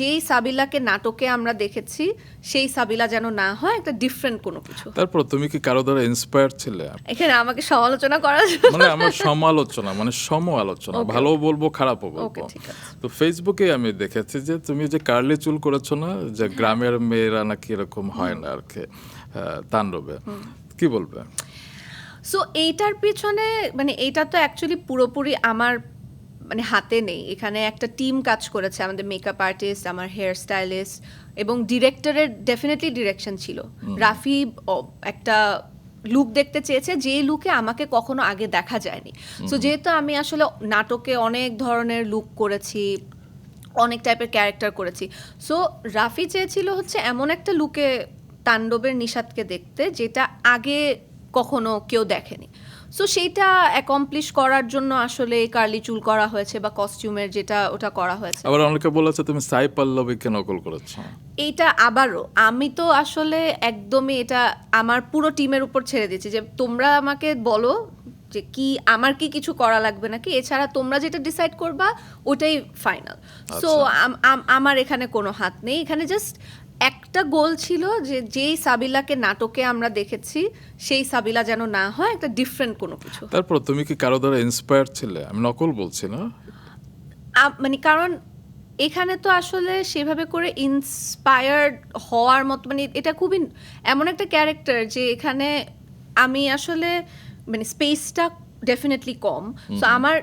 যেই সাবিলাকে নাটকে আমরা দেখেছি সেই সাবিলা যেন না হয় একটা ডিফারেন্ট কোনো কিছু। তারপর তুমি কি কারও দ্বারা ইন্সপায়ার ছিলে? এখানে আমাকে সমালোচনা করার মানে আমার সমালোচনা মানে সম আলোচনা ভালো বলব খারাপও বলব। Okay, ঠিক আছে। তো ফেসবুকে আমি দেখেছি যে তুমি যে কার্লি চুল করেছ না যে গ্রামের মেয়েরা নাকি এরকম হয় না আর কি তাণ্ডবে। কি বলবে? সো এইটার পিছনে মানে এইটা তো অ্যাকচুয়ালি পুরোপুরি আমার মানে হাতে নেই। এখানে একটা টিম কাজ করেছে আমাদের মেকআপ আর্টিস্ট আমার হেয়ার স্টাইলিস্ট এবং ডিরেক্টরের ডেফিনেটলি ডিরেকশন ছিল। রাফি একটা লুক দেখতে চেয়েছে যে লুকে আমাকে কখনো আগে দেখা যায়নি। সো যেহেতু আমি আসলে নাটকে অনেক ধরনের লুক করেছি অনেক টাইপের ক্যারেক্টার করেছি সো রাফি চেয়েছিল হচ্ছে এমন একটা লুকে তাণ্ডবের নিষাদকে দেখতে যেটা আগে কখনো কেউ দেখেনি। সো সেইটা অ্যাকমপ্লিশ করার জন্য আসলে কার্লি চুল করা হয়েছে বা কস্টিউমের যেটা ওটা করা হয়েছে। আবার অনেকে বলেছে তুমি সাই পল্লবীকে নকল করেছ? এইটা আবারও আমি তো আসলে একদমই এটা আমার পুরো টিমের উপর ছেড়ে দিয়েছি যে তোমরা আমাকে বলো যে কি আমার কি কিছু করা লাগবে নাকি? এছাড়া তোমরা যেটা ডিসাইড করবা ওটাই ফাইনাল সো আমার এখানে কোনো হাত নেই। এখানে জাস্ট একটা গোল ছিল যে যেই সাবিলাকে নাটকে আমরা দেখেছি সেই সাবিলা যেন না হয় একটা ডিফারেন্ট কোনো কিছু। তারপর তুমি কি কারও দ্বারা ইন্সপায়ার ছিলে? আমি নকল বলছি না। মানে কারণ এখানে তো আসলে সেভাবে করে ইন্সপায়ার্ড হওয়ার মতো মানে এটা খুবই এমন একটা ক্যারেক্টার যে এখানে আমি আসলে মানে স্পেসটা ডেফিনেটলি কম। সো আমার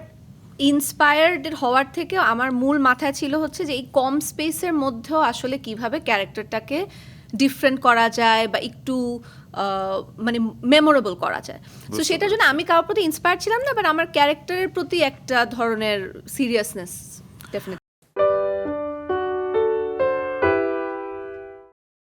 ইন্সপায়ার্ড হওয়ার থেকে আমার মূল মাথায় ছিল হচ্ছে যে এই কম স্পেসের মধ্যেও আসলে কীভাবে ক্যারেক্টারটাকে ডিফারেন্ট করা যায় বা একটু মানে মেমোরেবল করা যায়। তো সেটার জন্য আমি কারোর প্রতি ইন্সপায়ার ছিলাম না বাট আমার ক্যারেক্টারের প্রতি একটা ধরনের সিরিয়াসনেস